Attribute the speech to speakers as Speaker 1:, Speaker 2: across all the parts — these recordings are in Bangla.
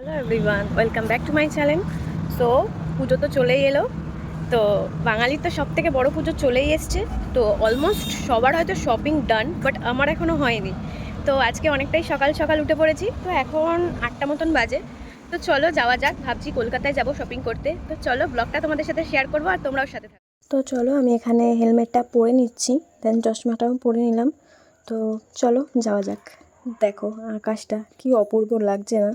Speaker 1: Hello everyone welcome back to my channel so Puja তো চলেই এলো। তো বাঙালির তো সব থেকে বড়ো পুজো চলেই এসছে। তো অলমোস্ট সবার হয়তো শপিং ডান বাট আমার এখনও হয়নি। তো আজকে অনেকটাই সকাল সকাল উঠে পড়েছি। তো এখন আটটা মতন বাজে। তো চলো যাওয়া যাক। ভাবছি কলকাতায় যাব শপিং করতে। তো চলো ব্লগটা তোমাদের সাথে শেয়ার করব আর তোমরাও সাথে থাকো। তো চলো, আমি এখানে হেলমেটটা পরে নিচ্ছি। দেন চশমাটাও পরে নিলাম। তো চলো যাওয়া যাক। দেখো, আকাশটা কি অপূর্ব লাগছে না।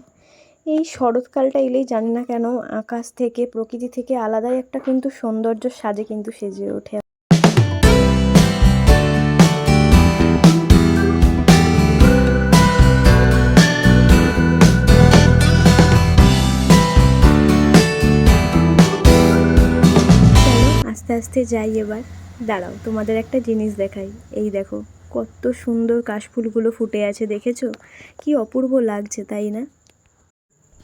Speaker 1: এই শরৎকালটা এলেই জানি না কেন আকাশ থেকে, প্রকৃতি থেকে আলাদাই একটা কিন্তু সৌন্দর্য সাজে কিন্তু সেজে ওঠে। আস্তে আস্তে যাই এবার। দাঁড়াও, তোমাদের একটা জিনিস দেখাই। এই দেখো, কত সুন্দর কাশফুলগুলো ফুটে আছে, দেখেছ? কি অপূর্ব লাগছে, তাই না?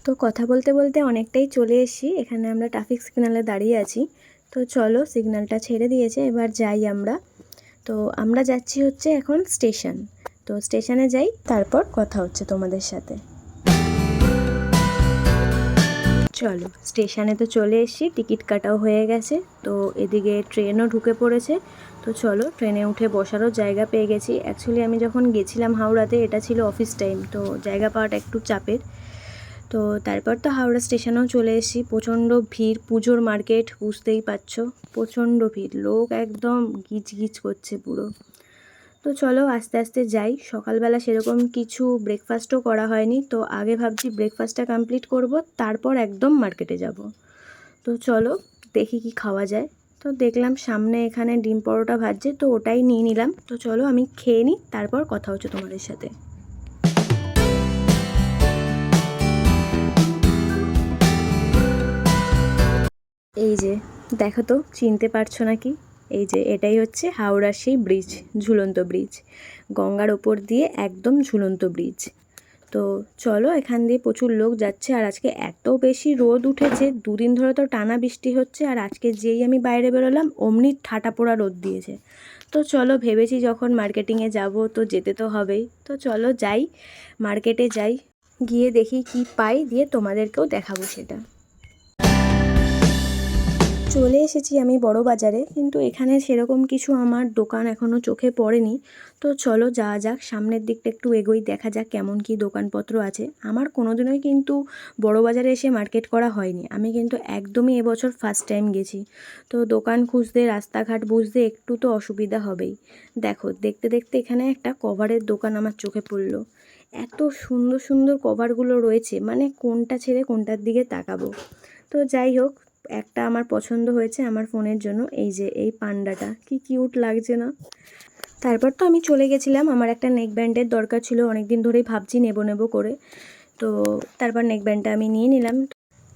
Speaker 1: তো কথা বলতে বলতে অনেকটাই চলে এসেছি। এখানে আমরা ট্রাফিক সিগনালে দাঁড়িয়ে আছি। তো চলো সিগন্যালটা ছেড়ে দিয়েছে, এবার যাই আমরা। তো আমরা যাচ্ছি হচ্ছে এখন স্টেশন তো স্টেশনে যাই, তারপর কথা হচ্ছে তোমাদের সাথে। চলো স্টেশনে তো চলে এসেছি টিকিট কাটাও হয়ে গেছে। তো এদিকে ট্রেনও ঢুকে পড়েছে। তো চলো ট্রেনে উঠে বসারও জায়গা পেয়ে গেছি। অ্যাকচুয়ালি আমি যখন গেছিলাম হাওড়াতে, এটা ছিল অফিস টাইম তো জায়গা পাওয়াটা একটু চাপের। তো তারপর তো হাওড়া স্টেশনেও চলে এসেছি। প্রচণ্ড ভিড়, পুজোর মার্কেট, বুঝতেই পারছ। প্রচণ্ড ভিড়, লোক একদম গিজ গিজ করছে পুরো। তো চলো আস্তে আস্তে যাই। সকালবেলা সেরকম কিছু ব্রেকফাস্টও করা হয়নি। তো আগে ভাবছি ব্রেকফাস্টটা কমপ্লিট করব, তারপর একদম মার্কেটে যাব। তো চলো দেখি কি খাওয়া যায়। তো দেখলাম সামনে এখানে ডিম পরোটা ভাজছে, তো ওটাই নিয়ে নিলাম। তো চলো আমি খেয়ে নিই, তারপর কথা হচ্ছে তোমাদের সাথে। এই যে, দেখো তো, চিনতে পারছ নাকি? এই যে, এটাই হচ্ছে হাওড়ার সেই ব্রিজ, ঝুলন্ত ব্রিজ। গঙ্গার ওপর দিয়ে একদম ঝুলন্ত ব্রিজ। তো চলো, এখান দিয়ে প্রচুর লোক যাচ্ছে, আর আজকে এত বেশি রোদ উঠেছে, দুদিন ধরে তো টানা বৃষ্টি হচ্ছে, আর আজকে যেই আমি বাইরে বেরোলাম, অমনি ঠাটা পোড়া রোদ দিয়েছে। তো চলো, ভেবেছি যখন মার্কেটিংয়ে যাব, তো যেতে তো হবেই। তো চলো, যাই, মার্কেটে যাই, গিয়ে দেখি কি পাই, দিয়ে তোমাদেরকেও দেখাবো সেটা। চলে এসেছি আমি বড় বাজারে, কিন্তু এখানে সেরকম কিছু আমার দোকান এখনও চোখে পড়েনি। তো চলো যাওয়া যাক, সামনের দিকটা একটু এগোই, দেখা যাক কেমন কি দোকানপত্র আছে। আমার কোনো কোনোদিনই কিন্তু বড় বাজারে এসে মার্কেট করা হয়নি। আমি কিন্তু একদমই এবছর ফার্স্ট টাইম গেছি। তো দোকান খুঁজতে, রাস্তাঘাট বুঝতে একটু তো অসুবিধা হবেই। দেখো, দেখতে দেখতে এখানে একটা কভারের দোকান আমার চোখে পড়ল। এত সুন্দর সুন্দর কভারগুলো রয়েছে মানে কোনটা ছেড়ে কোনটার দিকে তাকাবো। তো যাই হোক একটা আমার পছন্দ হয়েছে আমার ফোনের জন্য, এই যে এই পান্ডাটা। কি কিউট লাগছে না? তারপর তো আমি চলে গেছিলাম, আমার একটা নেক ব্যান্ডের দরকার ছিল অনেক দিন ধরেই ভাবছি নেব নেব করে। তো তারপর নেক ব্যান্ডটা আমি নিয়ে নিলাম।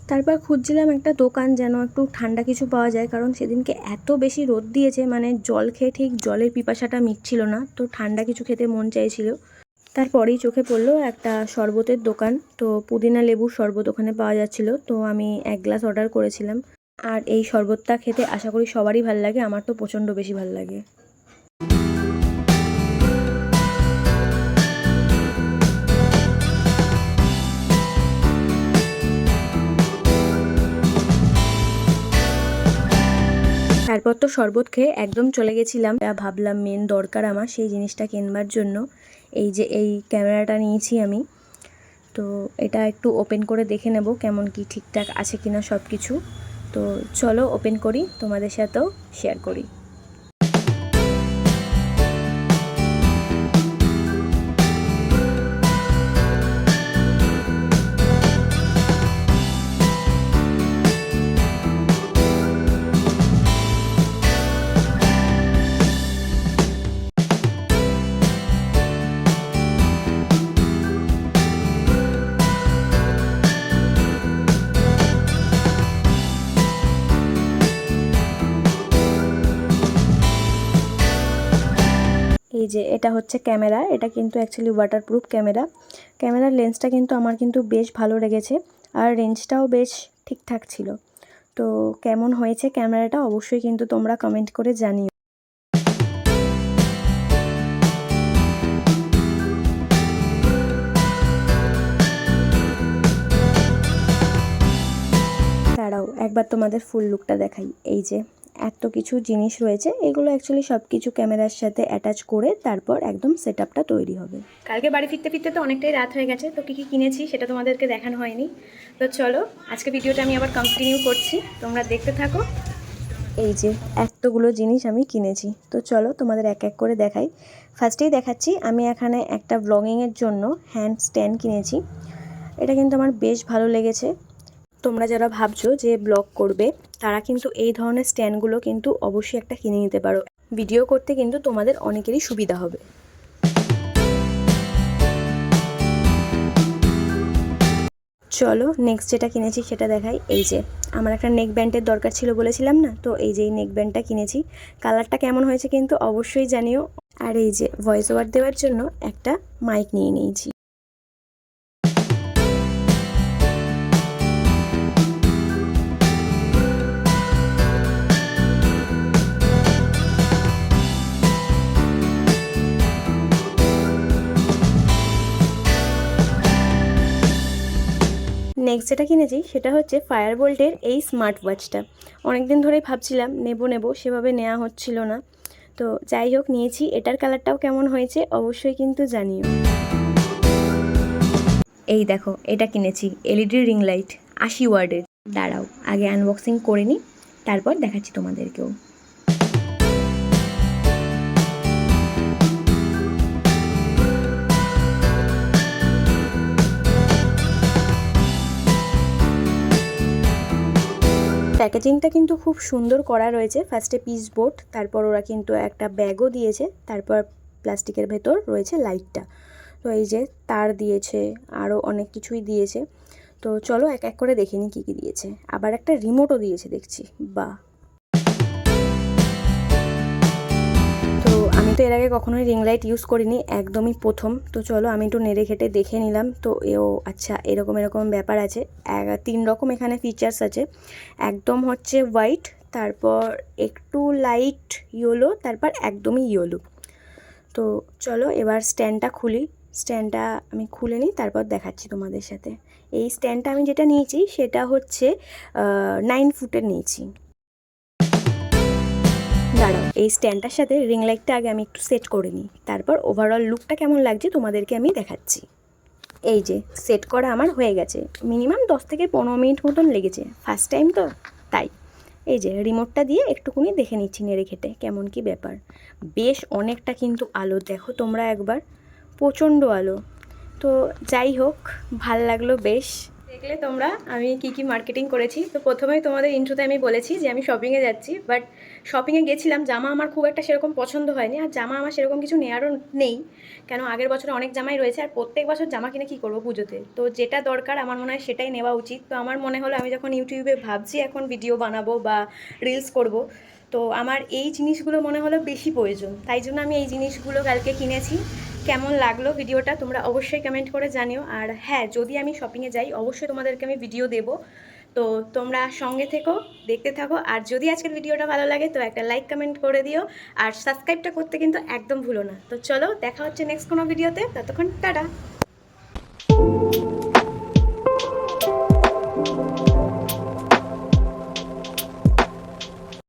Speaker 1: তারপর খুঁজছিলাম একটা দোকান যেন একটু ঠান্ডা কিছু পাওয়া যায়, কারণ সেদিনকে এত বেশি রোদ দিয়েছে মানে জল খেয়ে ঠিক জলের পিপাসাটা মিটছিল না, তো ঠান্ডা কিছু খেতে মন চাইছিল। তারপরেই চোখে পড়ল একটা শরবতের দোকান। তো পুদিনা লেবুর শরবত ওখানে পাওয়া যাচ্ছিল। তো আমি এক গ্লাস অর্ডার করেছিলাম। আর এই শরবতটা খেতে আশা করি সবারই ভালো লাগে, আমার তো প্রচণ্ড বেশি ভালো লাগে। তারপর তো শরবত খেয়ে একদম চলে গেছিলাম। ভাবলাম মেন দরকার আমার সেই জিনিসটা কিনবার জন্য। এই যে এই ক্যামেরাটা নিয়েছি আমি। তো এটা একটু ওপেন করে দেখে নেব কেমন কি ঠিকঠাক আছে কিনা সব কিছু তো চলো ওপেন করি, তোমাদের সাথেও শেয়ার করি। যে এটা হচ্ছে ক্যামেরা, এটা কিন্তু অ্যাকচুয়ালি ওয়াটারপ্রুফ ক্যামেরা। ক্যামেরার লেন্সটা কিন্তু আমার কিন্তু বেশ ভালো লেগেছে আর রেঞ্জটাও বেশ ঠিকঠাক ছিল। তো কেমন হয়েছে ক্যামেরাটা অবশ্যই কিন্তু তোমরা কমেন্ট করে জানিও। দাঁড়াও, একবার তোমাদের ফুল লুকটা দেখাই। এই যে। এত কিছু জিনিস রয়েছে এগুলো অ্যাকচুয়ালি সব কিছু ক্যামেরার সাথে অ্যাটাচ করে তারপর একদম সেট আপটা তৈরি হবে। কালকে বাড়ি ফিরতে ফিরতে তো অনেকটাই রাত হয়ে গেছে তো কী কী কিনেছি সেটা তোমাদেরকে দেখানো হয়নি। তো চলো আজকে ভিডিওটা আমি আবার কন্টিনিউ করছি তোমরা দেখতে থাকো। এই যে এতগুলো জিনিস আমি কিনেছি তো চলো তোমাদের এক এক করে দেখাই। ফার্স্টেই দেখাচ্ছি আমি এখানে একটা ব্লগিংয়ের জন্য হ্যান্ড স্ট্যান্ড কিনেছি। এটা কিন্তু আমার বেশ ভালো লেগেছে। তোমরা যারা ভাবছ যে ব্লগ করবে, তারা কিন্তু এই ধরনের স্ট্যান্ডগুলো কিন্তু অবশ্যই একটা কিনে নিতে পারো। ভিডিও করতে কিন্তু তোমাদের অনেকেরই সুবিধা হবে। চলো নেক্সট যেটা কিনেছি সেটা দেখাই। এই যে, আমার একটা নেক ব্যান্ডের দরকার ছিল বলেছিলাম না? তো এই যে এই নেক ব্যান্ডটা কিনেছি। কালারটা কেমন হয়েছে কিন্তু অবশ্যই জানিও। আর এই যে ভয়েস ওভার দেওয়ার জন্য একটা মাইক নিয়ে নিয়েছি। নেক্সট যেটা কিনেছি সেটা হচ্ছে ফায়ার বোল্টের এই স্মার্ট ওয়াচটা অনেক দিন ধরেই ভাবছিলাম, নেব নেব, সেভাবে নেওয়া হচ্ছিল না। তো যাই হোক, নিয়েছি। এটার কালারটাও কেমন হয়েছে অবশ্যই কিন্তু জানিও। এই দেখো, এটা কিনেছি এলইডি রিং লাইট আশি ওয়ার্ডের। দাঁড়াও, আগে আনবক্সিং করে নিই তারপর দেখাচ্ছি তোমাদেরকেও। প্যাকেজিংটা কিন্তু খুব সুন্দর করা রয়েছে। ফার্স্টে পিস বোর্ড তারপর ওরা কিন্তু একটা ব্যাগও দিয়েছে, তারপর প্লাস্টিকের ভেতর রয়েছে লাইটটা তো এই যে তার দিয়েছে আরও অনেক কিছুই দিয়েছে। তো চলো এক এক করে দেখে নিই কী কী দিয়েছে। আবার একটা রিমোটও দিয়েছে, দেখছি। বা তো এর আগে কখনোই রিং লাইট ইউজ করিনি, একদমই প্রথম। তো চলো আমি একটু নেড়ে ঘেটে দেখে নিলাম। তো এও আচ্ছা এরকম এরকম ব্যাপার আছে। তিন রকম এখানে ফিচার্স আছে। একদম হচ্ছে হোয়াইট তারপর একটু লাইট ইয়েলো তারপর একদমই ইয়েলো তো চলো এবার স্ট্যান্ডটা খুলি। স্ট্যান্ডটা আমি খুলে নিই, তারপর দেখাচ্ছি তোমাদের সাথে। এই স্ট্যান্ডটা আমি যেটা নিয়েছি, সেটা হচ্ছে নাইন ফুটের নিয়েছি। এই স্ট্যান্ডটার সাথে রিং লাইটটা আগে আমি একটু সেট করে নিই। তারপর ওভারঅল লুকটা কেমন লাগছে তোমাদেরকে আমি দেখাচ্ছি। এই যে, সেট করা আমার হয়ে গেছে। মিনিমাম দশ থেকে পনেরো মিনিট মতন লেগেছে। ফার্স্ট টাইম তো তাই। এই যে রিমোটটা দিয়ে একটুকুনি দেখে নিচ্ছি নেড়ে খেটে কেমন কি ব্যাপার। বেশ অনেকটা কিন্তু আলো, দেখো তোমরা একবার। প্রচণ্ড আলো। তো যাই হোক, ভালো লাগল বেশ। দেখলে তোমরা আমি কি কি মার্কেটিং করেছি। তো প্রথমেই তোমাদের ইন্ট্রোতে আমি বলেছি যে আমি শপিংয়ে যাচ্ছি বাট শপিংয়ে গেছিলাম, জামা আমার খুব একটা সেরকম পছন্দ হয়নি, আর জামা আমার সেরকম কিছু নেওয়ারও নেই, কেন আগের বছরে অনেক জামাই রয়েছে, আর প্রত্যেক বছর জামা কিনে কী করব পুজোতে? তো যেটা দরকার আমার মনে হয় সেটাই নেওয়া উচিত। তো আমার মনে হলো আমি যখন ইউটিউবে ভাবছি এখন ভিডিও বানাবো বা রিলস করব, তো আমার এই জিনিসগুলো মনে হলো বেশি প্রয়োজন। তাই জন্য আমি এই জিনিসগুলো কালকে কিনেছি। কেমন লাগল ভিডিওটা তোমরা অবশ্যই কমেন্ট করে জানিও। আর হ্যাঁ যদি আমি শপিংয়ে যাই, অবশ্যই তোমাদেরকে আমি ভিডিও দেব। তো তোমরা সঙ্গে থেকো, দেখতে থাকো। আর যদি আজকের ভিডিওটা ভালো লাগে, তো একটা লাইক কমেন্ট করে দিও। আর সাবস্ক্রাইবটা করতে কিন্তু একদম ভুলো না। তো চলো, দেখা হচ্ছে নেক্সট কোনো ভিডিওতে ততক্ষণ, টাটা!